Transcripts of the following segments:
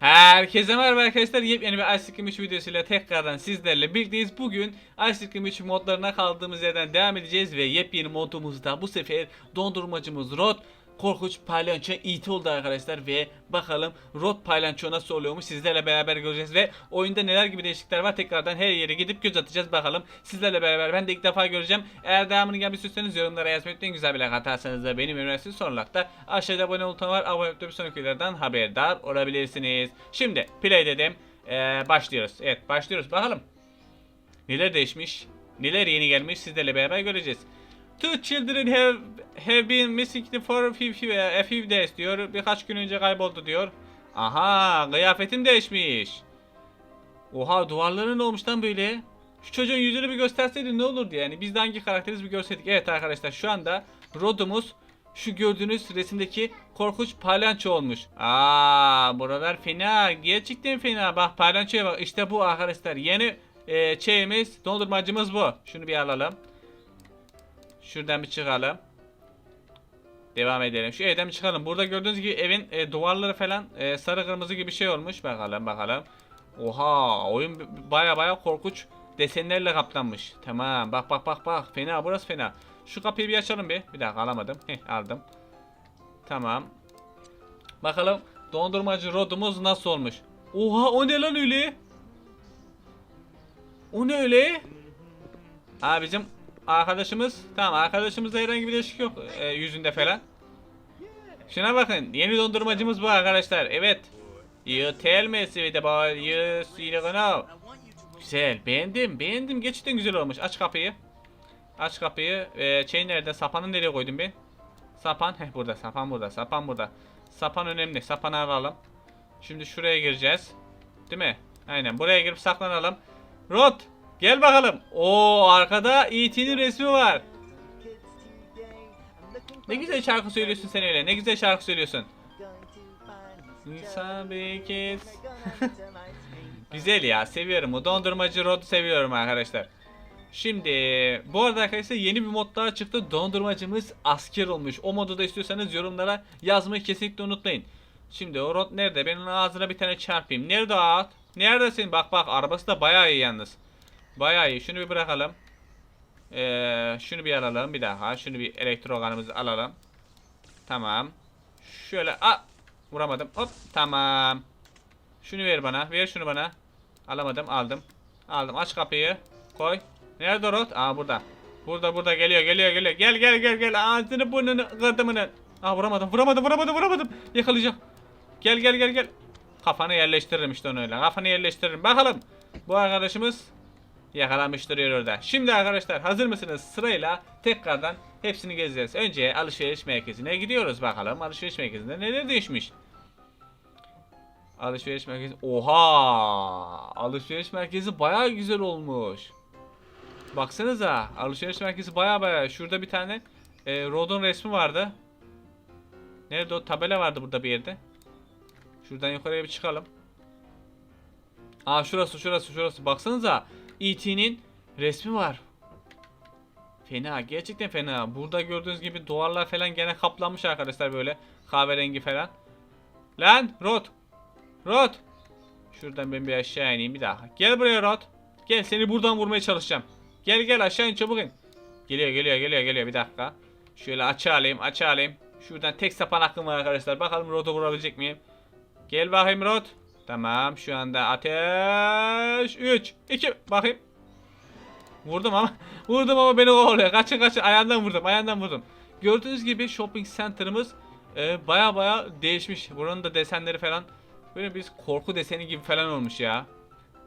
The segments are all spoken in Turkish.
Herkese merhaba arkadaşlar. Yepyeni bir Ice Cream 3 videosuyla tekrardan sizlerle birlikteyiz. Bugün Ice Cream 3 modlarına kaldığımız yerden devam edeceğiz ve yepyeni modumuzda bu sefer dondurmacımız Rod Korkunç Palyaço IT oldu arkadaşlar ve bakalım Rod Palyaço nasıl oluyormuş sizlerle beraber göreceğiz ve oyunda neler gibi değişiklikler var tekrardan her yere gidip göz atacağız. Bakalım sizlerle beraber ben de ilk defa göreceğim. Eğer devamını gelmek istiyorsanız yorumlara yazmayı unutmayın. Güzel bir like atarsanız da benim üniversite son olarak da aşağıda abone ol var. Abone olup sonraki videolardan haberdar olabilirsiniz. Şimdi play dedim. Ee, başlıyoruz. Evet başlıyoruz. Bakalım neler değişmiş neler yeni gelmiş sizlerle beraber göreceğiz Two children have, have been missing for a few, a few days diyor. Birkaç gün önce kayboldu diyor. Aha kıyafetin değişmiş. Oha duvarları ne olmuş lan böyle? Şu çocuğun yüzünü bir gösterseydin ne olurdu yani? Biz de hangi karakteriz bir görseydik. Evet arkadaşlar şu anda Rodumuz şu gördüğünüz resimdeki korkunç palyaço olmuş. Aa buralar fena. Gerçekten fena. Bak palyaçoya bak. İşte bu arkadaşlar. Yeni e, şeyimiz, dondurmacımız bu. Şunu bir alalım. Şuradan bir çıkalım. Devam edelim. Şu evden bir çıkalım. Burada gördüğünüz gibi evin e, duvarları falan e, sarı kırmızı gibi şey olmuş. Bakalım bakalım. Oha oyun baya baya korkunç desenlerle kaplanmış. Tamam bak bak bak bak. Fena burası fena. Şu kapıyı bir açalım bir. Bir dakika alamadım. Heh aldım. Tamam. Bakalım dondurmacı rodumuz nasıl olmuş. Oha o ne lan öyle? O ne öyle? Ha bizim arkadaşımız tamam arkadaşımızda herhangi bir değişik yok e, yüzünde falan. Şuna bakın yeni dondurmacımız bu arkadaşlar evet. You tell me sweet boy you know. Güzel beğendim beğendim gerçekten güzel olmuş aç kapıyı. Aç kapıyı e, şey nerede sapanı nereye koydum ben? Sapan heh burada sapan burada sapan burada. Sapan önemli sapanı alalım. Şimdi şuraya gireceğiz. Değil mi? Aynen buraya girip saklanalım. Rod Gel bakalım. Oo arkada E.T.'nin resmi var. Ne güzel şarkı söylüyorsun sen öyle. Ne güzel şarkı söylüyorsun. İnsan bir kez. Güzel ya seviyorum. O dondurmacı Rod'u seviyorum arkadaşlar. Şimdi bu arada arkadaşlar yeni bir mod daha çıktı. Dondurmacımız asker olmuş. O modu da istiyorsanız yorumlara yazmayı kesinlikle unutmayın. Şimdi o Rod nerede? Ben onun ağzına bir tane çarpayım. Nerede at? Neredesin? Bak bak arabası da bayağı iyi yalnız. Bayağı iyi. Şunu bir bırakalım. Ee, şunu bir alalım bir daha. Şunu bir elektroganımızı alalım. Tamam. Şöyle a vuramadım. Hop tamam. Şunu ver bana. Ver şunu bana. Alamadım. Aldım. Aldım. Aç kapıyı. Koy. Nerede Rot? Aa burada. Burada burada geliyor geliyor geliyor. Gel gel gel gel. Ağzını burnunu kırdımını. Aa vuramadım vuramadım vuramadım vuramadım. Yakalayacağım. Gel gel gel gel. Kafanı yerleştiririm işte onu öyle. Kafanı yerleştiririm. Bakalım. Bu arkadaşımız yakalamış duruyor orada. Şimdi arkadaşlar hazır mısınız? Sırayla tekrardan hepsini gezeceğiz. Önce alışveriş merkezine gidiyoruz bakalım. Alışveriş merkezinde neler değişmiş? Alışveriş merkezi. Oha! Alışveriş merkezi bayağı güzel olmuş. Baksanıza. Alışveriş merkezi bayağı bayağı. Şurada bir tane e, Rod'un resmi vardı. Nerede o? Tabela vardı burada bir yerde. Şuradan yukarıya bir çıkalım. Aa şurası şurası şurası. Baksanıza. E.T.'nin resmi var. Fena. Gerçekten fena. Burada gördüğünüz gibi duvarlar falan gene kaplanmış arkadaşlar böyle. Kahverengi falan. Lan Rod. Rod. Şuradan ben bir aşağı ineyim bir daha. Gel buraya Rod. Gel seni buradan vurmaya çalışacağım. Gel gel aşağı in çabuk in. Geliyor geliyor geliyor geliyor bir dakika. Şöyle açı alayım açı alayım. Şuradan tek sapan hakkım var arkadaşlar. Bakalım Rod'u vurabilecek miyim? Gel bakayım Rod. Tamam şu anda ateş 3 2 bakayım. Vurdum ama vurdum ama beni kovalıyor. Kaçın kaçın ayağından vurdum ayağından vurdum. Gördüğünüz gibi shopping center'ımız e, baya baya değişmiş. Buranın da desenleri falan böyle bir korku deseni gibi falan olmuş ya.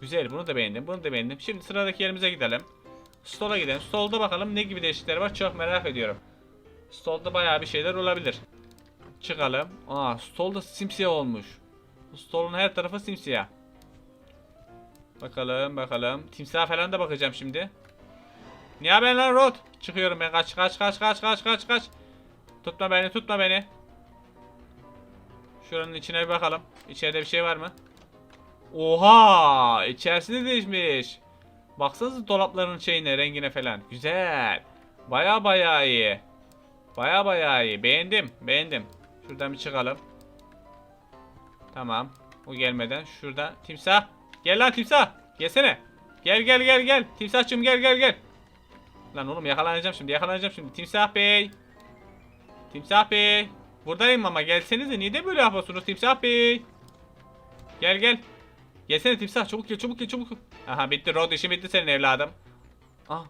Güzel bunu da beğendim bunu da beğendim. Şimdi sıradaki yerimize gidelim. Store'a gidelim. Store'da bakalım ne gibi değişiklikler var çok merak ediyorum. Store'da baya bir şeyler olabilir. Çıkalım. Aa Store'da simsiyah olmuş. Store'un her tarafı simsiyah. Bakalım bakalım. Timsah falan da bakacağım şimdi. Ne haber lan Rod? Çıkıyorum ben kaç kaç kaç kaç kaç kaç kaç. Tutma beni tutma beni. Şuranın içine bir bakalım. İçeride bir şey var mı? Oha! İçerisi de değişmiş. Baksanıza dolapların şeyine, rengine falan. Güzel. Baya baya iyi. Baya baya iyi. Beğendim. Beğendim. Şuradan bir çıkalım. Tamam. O gelmeden şurada timsah. Gel lan timsah. Gelsene. Gel gel gel gel. Timsahçım gel gel gel. Lan oğlum yakalanacağım şimdi yakalanacağım şimdi. Timsah bey. Timsah bey. Buradayım ama gelsenize niye de böyle yapıyorsunuz Timsah bey. Gel gel. Gelsene timsah çabuk gel çabuk gel çabuk. Aha bitti Rod işin bitti senin evladım. Ah.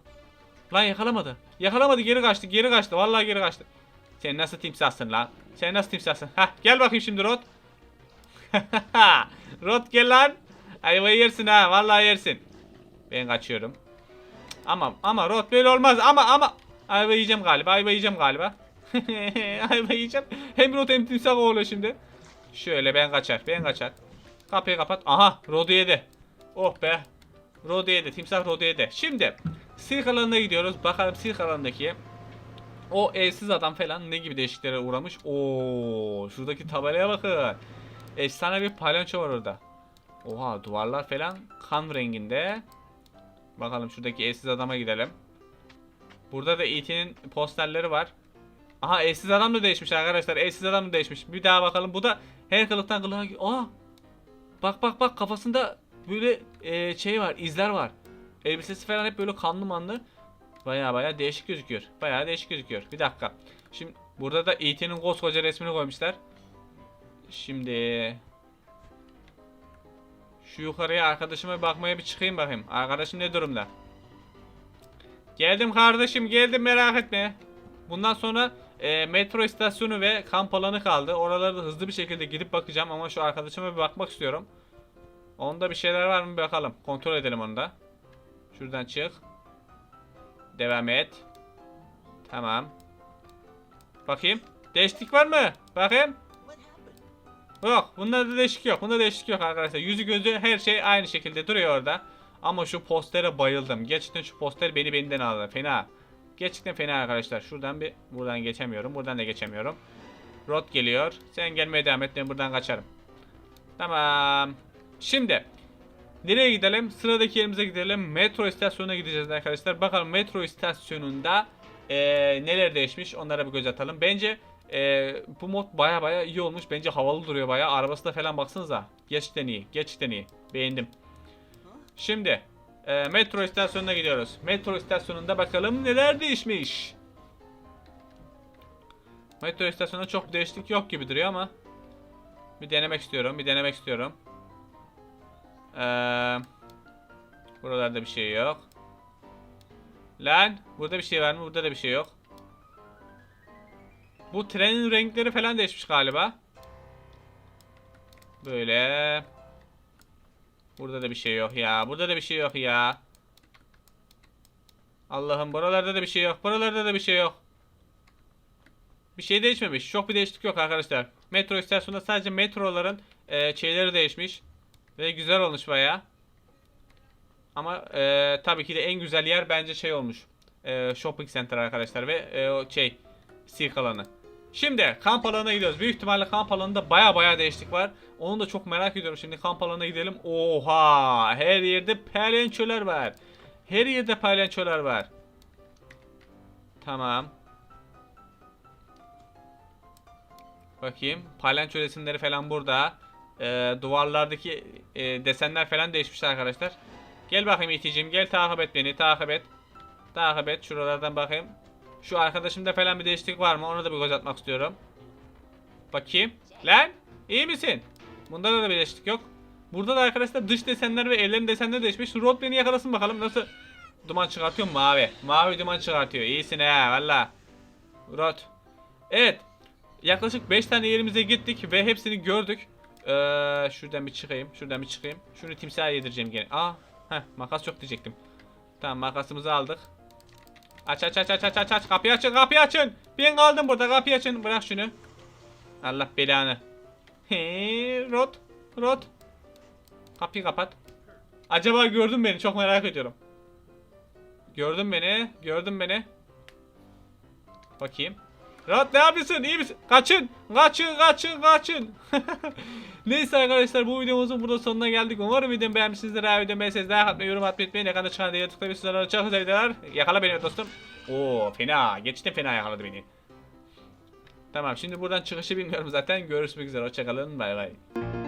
Lan yakalamadı. Yakalamadı geri kaçtı geri kaçtı vallahi geri kaçtı. Sen nasıl timsahsın lan? Sen nasıl timsahsın? Hah gel bakayım şimdi Rod. Rod gel lan. Ayvayı yersin ha vallahi yersin. Ben kaçıyorum. Ama ama Rod böyle olmaz ama ama. Ayva yiyeceğim galiba ayva yiyeceğim galiba. ayva yiyeceğim. Hem Rod hem timsah oluyor şimdi. Şöyle ben kaçar ben kaçar. Kapıyı kapat. Aha Rod'u yedi. Oh be. Rod'u yedi. Timsah Rod'u yedi. Şimdi sirk alanına gidiyoruz. Bakalım sirk alanındaki o evsiz adam falan ne gibi değişikliklere uğramış. Oo, şuradaki tabelaya bakın. Efsane bir palyaço var orada. Oha duvarlar falan kan renginde. Bakalım şuradaki evsiz adama gidelim. Burada da E.T.'nin posterleri var. Aha evsiz adam da değişmiş arkadaşlar. Evsiz adam da değişmiş. Bir daha bakalım. Bu da her kılıktan kılığa... Aa! Bak bak bak kafasında böyle e, şey var, izler var. Elbisesi falan hep böyle kanlı manlı. Baya baya değişik gözüküyor. Baya değişik gözüküyor. Bir dakika. Şimdi burada da E.T.'nin koskoca resmini koymuşlar. Şimdi şu yukarıya arkadaşıma bakmaya bir çıkayım bakayım. Arkadaşım ne durumda? Geldim kardeşim geldim merak etme. Bundan sonra e, metro istasyonu ve kamp alanı kaldı. Oraları da hızlı bir şekilde gidip bakacağım ama şu arkadaşıma bir bakmak istiyorum. Onda bir şeyler var mı bakalım. Kontrol edelim onu da. Şuradan çık. Devam et. Tamam. Bakayım. Değişiklik var mı? Bakayım. Yok. Bunda da değişiklik yok. Bunda değişiklik yok arkadaşlar. Yüzü gözü her şey aynı şekilde duruyor orada. Ama şu postere bayıldım. Gerçekten şu poster beni benden aldı. Fena. Gerçekten fena arkadaşlar. Şuradan bir buradan geçemiyorum. Buradan da geçemiyorum. Rod geliyor. Sen gelmeye devam et. Ben buradan kaçarım. Tamam. Şimdi nereye gidelim? Sıradaki yerimize gidelim. Metro istasyonuna gideceğiz arkadaşlar. Bakalım metro istasyonunda eee, neler değişmiş onlara bir göz atalım. Bence eee, bu mod baya baya iyi olmuş. Bence havalı duruyor baya. Arabası da falan baksanıza. Gerçekten iyi. Gerçekten iyi. Beğendim. Şimdi eee, metro istasyonuna gidiyoruz. Metro istasyonunda bakalım neler değişmiş. Metro istasyonunda çok değişiklik yok gibi duruyor ama bir denemek istiyorum. Bir denemek istiyorum. Ee, buralarda bir şey yok. Lan burada bir şey var mı? Burada da bir şey yok. Bu trenin renkleri falan değişmiş galiba. Böyle. Burada da bir şey yok ya. Burada da bir şey yok ya. Allah'ım buralarda da bir şey yok. Buralarda da bir şey yok. Bir şey değişmemiş. Çok bir değişiklik yok arkadaşlar. Metro istasyonunda sadece metroların e, şeyleri değişmiş. Ve güzel olmuş baya. Ama e, tabii ki de en güzel yer bence şey olmuş. E, shopping center arkadaşlar ve e, şey sirk alanı. Şimdi kamp alanına gidiyoruz. Büyük ihtimalle kamp alanında baya baya değişiklik var. Onu da çok merak ediyorum. Şimdi kamp alanına gidelim. Oha! Her yerde palyaçolar var. Her yerde palyaçolar var. Tamam. Bakayım. Palyaço resimleri falan burada. Ee, duvarlardaki e, desenler falan değişmiş arkadaşlar. Gel bakayım iticim. Gel takip et beni. Takip et. Takip et. Şuralardan bakayım. Şu arkadaşımda falan bir değişiklik var mı? Onu da bir göz atmak istiyorum. Bakayım. Lan iyi misin? Bunda da, da bir değişiklik yok. Burada da arkadaşlar dış desenler ve ellerin desenleri değişmiş. Rod beni yakalasın bakalım nasıl duman çıkartıyor mavi. Mavi duman çıkartıyor. İyisin ha valla. Rod. Evet. Yaklaşık 5 tane yerimize gittik ve hepsini gördük. Ee, şuradan bir çıkayım. Şuradan bir çıkayım. Şunu timsaha yedireceğim gene. Aa, heh, makas çok diyecektim. Tamam makasımızı aldık. Aç aç aç aç aç aç aç. Kapıyı açın kapıyı açın. Ben kaldım burada kapıyı açın. Bırak şunu. Allah belanı. He, Rot. Rot. Kapıyı kapat. Acaba gördün beni çok merak ediyorum. Gördün beni. Gördün beni. Bakayım. Rahat ne yapıyorsun? İyi misin? Kaçın! Kaçın! Kaçın! Kaçın! Neyse arkadaşlar bu videomuzun burada sonuna geldik. Umarım videomu beğenmişsinizdir. Eğer videomu beğendiyseniz like atmayı, yorum atmayı unutmayın. Ekranda çıkan diye sizlere çok güzel videolar. Yakala beni dostum. Oo fena. Geçti fena yakaladı beni. Tamam şimdi buradan çıkışı bilmiyorum zaten. Görüşmek üzere. Hoşçakalın. Bay bay.